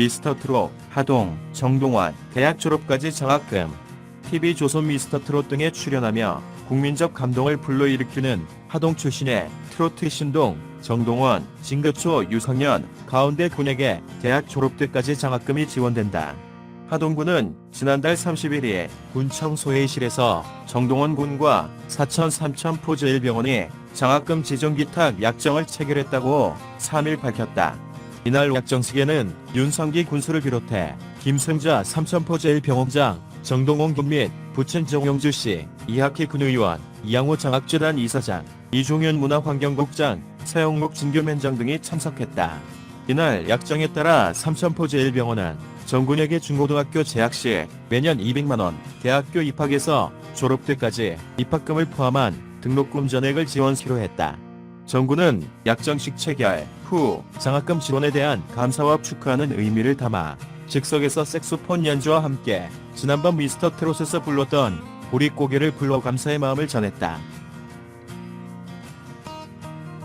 미스터 트롯, 하동, 정동원, 대학 졸업까지 장학금, TV 조선 미스터 트롯 등에 출연하며 국민적 감동을 불러일으키는 하동 출신의 트로트 신동, 정동원, 진급초 유성년, 가운데 군에게 대학 졸업 때까지 장학금이 지원된다. 하동군은 지난달 31일 군청 소회의실에서 정동원 군과 사천 삼천 포즈일병원이 장학금 지정 기탁 약정을 체결했다고 3일 밝혔다. 이날 약정식에는 윤성기 군수를 비롯해 김승자 삼천포제일병원장, 정동원 군및 부천 정용주 씨, 이학희 군의원, 이양호 장학재단 이사장, 이종현 문화환경국장, 서영목 진교면장 등이 참석했다. 이날 약정에 따라 삼천포제일병원은 정군에게 중고등학교 재학 시 매년 200만원, 대학교 입학에서 졸업 때까지 입학금을 포함한 등록금 전액을 지원하기로 했다. 정부는 약정식 체결 후 장학금 지원에 대한 감사와 축하하는 의미를 담아 즉석에서 색소폰 연주와 함께 지난번 미스터 트롯에서 불렀던 보릿고개를 불러 감사의 마음을 전했다.